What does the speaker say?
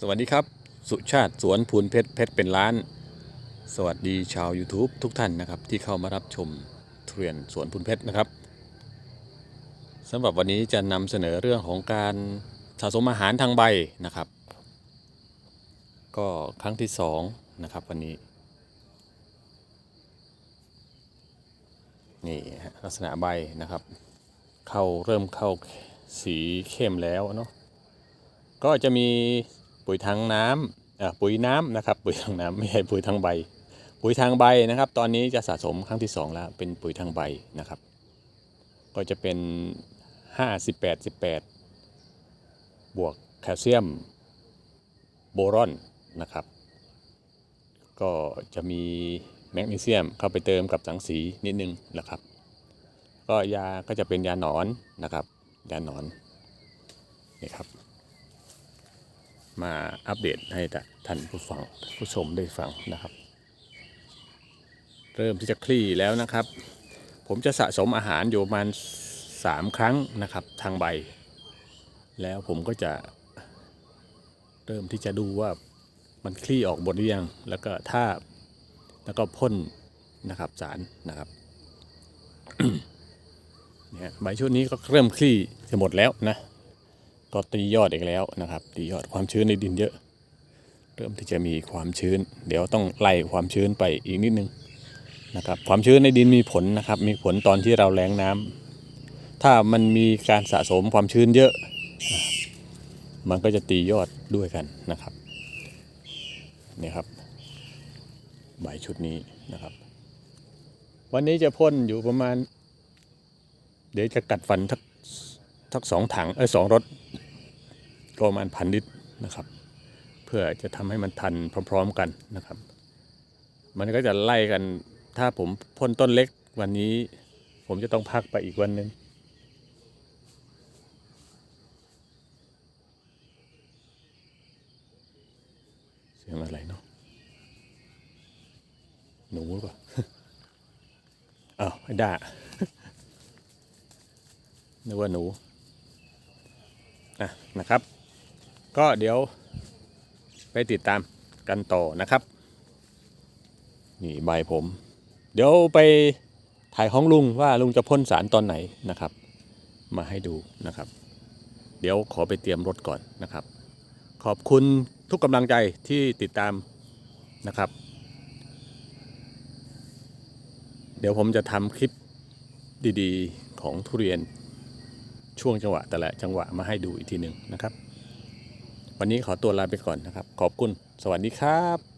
สวัสดีครับ สุชาติสวนพูนเพชรเพชรเป็นล้าน สวัสดีชาว YouTube ทุกท่านนะครับ ที่เข้ามารับชมทุเรียนสวนพูนเพชรนะครับสำหรับวันนี้จะนำเสนอเรื่องของการสะสมอาหารทางใบนะครับ ก็ครั้งที่สองนะครับวันนี้นี่ลักษณะใบนะครับ เข้าเริ่มเข้าสีเข้มแล้วเนาะก็จะมี ปุ๋ยทางน้ำปุ๋ยน้ำนะครับ ปุ๋ยทางน้ำไม่ใช่ปุ๋ยทางใบ ปุ๋ยทางใบนะครับ ตอนนี้จะสะสมครั้งที่สองแล้ว เป็นปุ๋ยทางใบนะครับ ก็จะเป็น 5 18 18 บวกแคลเซียมโบรอนนะครับ ก็จะมีแมกนีเซียมเข้าไปเติมกับสังสีนิดนึงนะครับ ก็ยาก็จะเป็นยาหนอนนะครับ ยาหนอนนี่ครับ มาอัปเดตให้ท่านผู้ฟังผู้ชมได้ฟังนะครับ เริ่มที่จะคลี่แล้วนะครับ ผมจะสะสมอาหารอยู่ประมาณสามครั้งนะครับทางใบ แล้วผมก็จะเริ่มที่จะดูว่ามันคลี่ออกหมดหรือยัง แล้วก็ถ้าแล้วก็พ่นนะครับสารนะครับเนี่ยใบชุดนี้ก็เริ่มคลี่จะหมดแล้วนะ ก็ตียอดอีกแล้วนะครับ ตียอดความชื้นในดินเยอะ เริ่มที่จะมีความชื้น เดี๋ยวต้องไล่ความชื้นไปอีกนิดนึงนะครับความชื้นในดินมีผลนะครับ มีผลตอนที่เราแล้งน้ำถ้ามันมีการสะสมความชื้นเยอะ มันก็จะตียอดด้วยกันนะครับนี่ครับใบชุดนี้นะครับ วันนี้จะพ่นอยู่ประมาณ เดี๋ยวจะกัดฟันทักทักสองถังเออสองรถ ก็ประมาณพันลิตรนะครับ เพื่อจะทำให้มันทันพร้อม ๆกันนะครับ มันก็จะไล่กันถ้าผมพ่นต้นเล็กวันนี้ ผมจะต้องพักไปอีกวันหนึ่งเสียงอะไรเนาะหนูรือเปล่าอ้าวไอ้ด่านึกว่าหนู อะ นะครับ ก็เดี๋ยวไปติดตามกันต่อนะครับ นี่ใบผม เดี๋ยวไปถ่ายของลุงว่าลุงจะพ่นสารตอนไหนนะครับ มาให้ดูนะครับ เดี๋ยวขอไปเตรียมรถก่อนนะครับ ขอบคุณทุกกำลังใจที่ติดตามนะครับ เดี๋ยวผมจะทำคลิปดีๆ ของทุเรียนช่วงจังหวะแต่ละจังหวะมาให้ดูอีกทีหนึ่งนะครับ วันนี้ขอตัวลาไปก่อนนะครับ ขอบคุณ สวัสดีครับ